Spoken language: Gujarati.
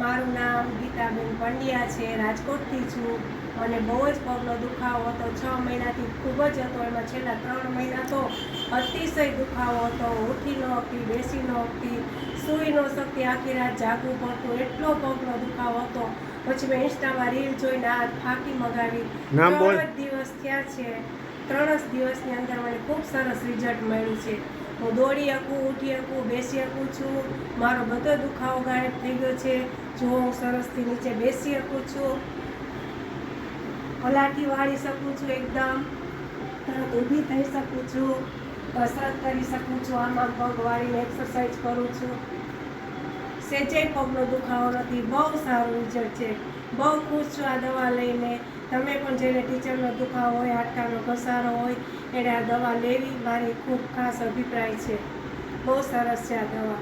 મારું નામ ગીતાબેન પંડ્યા છે રાજકોટથી છું મને બહુ જ પગનો દુખાવો હતો. છ મહિનાથી ખૂબ જ હતો. એમાં છેલ્લા ત્રણ મહિના તો અતિશય દુખાવો હતો. ઉઠી ન હતી બેસી ન હતી સૂઈ ન શકતી આખી રાત જાગવું પડતું. એટલો પગનો દુખાવો હતો. પછી મેં ઇન્સ્ટામાં રીલ જોઈને આ ફાંકી મગાવી. ત્રણ જ દિવસ થયા છે. ત્રણ જ દિવસની અંદર મને ખૂબ સરસ રિઝલ્ટ મળ્યું છે. હું દોડી શકું, ઉઠી શકું, બેસી શકું છું. મારો બધો દુખાવો ગાયબ થઈ ગયો છે. જો હું સરસથી નીચે બેસી શકું છું, પલાઠી વાળી શકું છું એકદમ, તરત ઊભી થઈ શકું છું, કસરત કરી શકું છું, આમાં પગ વાળીને એક્સરસાઇઝ કરું છું. સેજે પગનો દુખાવો નથી. બહુ સારું રિઝલ્ટ છે. બહુ ખુશ છું આ દવા લઈને. તમે પણ જેને ટીચરનો દુખાવો હોય, હાડકાનો ઘસારો હોય, એને આ દવા લેવી, મારી ખૂબ ખાસ અભિપ્રાય છે. બહુ સરસ છે આ દવા.